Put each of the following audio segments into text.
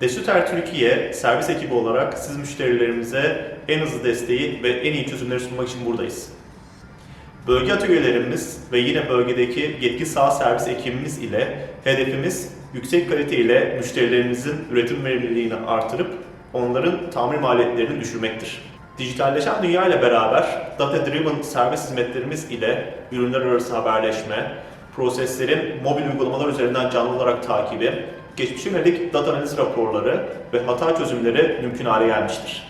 Desüter Türkiye servis ekibi olarak siz müşterilerimize en hızlı desteği ve en iyi çözümleri sunmak için buradayız. Bölge atölyelerimiz ve yine bölgedeki yetki sağ servis ekibimiz ile hedefimiz yüksek kalite ile müşterilerimizin üretim verimliliğini artırıp onların tamir maliyetlerini düşürmektir. Dijitalleşen dünya ile beraber data driven servis hizmetlerimiz ile ürünler arası haberleşme, proseslerin mobil uygulamalar üzerinden canlı olarak takibi, geçmişe yönelik data analiz raporları ve hata çözümleri mümkün hale gelmiştir.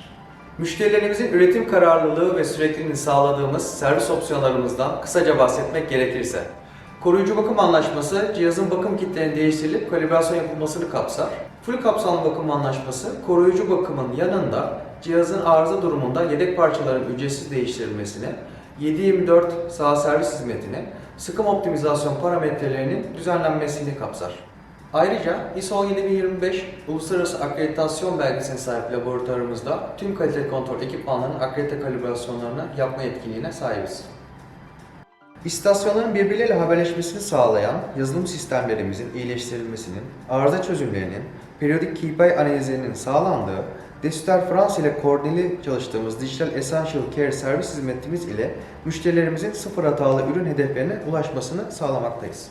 Müşterilerimizin üretim kararlılığı ve sürekliliğini sağladığımız servis opsiyonlarımızdan kısaca bahsetmek gerekirse. Koruyucu bakım anlaşması cihazın bakım kitlerinin değiştirilip kalibrasyon yapılmasını kapsar. Full kapsamlı bakım anlaşması koruyucu bakımın yanında cihazın arıza durumunda yedek parçaların ücretsiz değiştirilmesini, 7-24 sağ servis hizmetini, sıkım optimizasyon parametrelerinin düzenlenmesini kapsar. Ayrıca ISO 17025 Uluslararası Akreditasyon belgesine sahip laboratuvarımızda tüm kalite kontrol ekipmanlarının akredite kalibrasyonlarını yapma yetkinliğine sahibiz. İstasyonların birbirleriyle haberleşmesini sağlayan yazılım sistemlerimizin iyileştirilmesinin, arıza çözümlerinin, periyodik KPI analizlerinin sağlandığı, Desüter Fransa ile koordineli çalıştığımız Digital Essential Care servis hizmetimiz ile müşterilerimizin sıfır hatalı ürün hedeflerine ulaşmasını sağlamaktayız.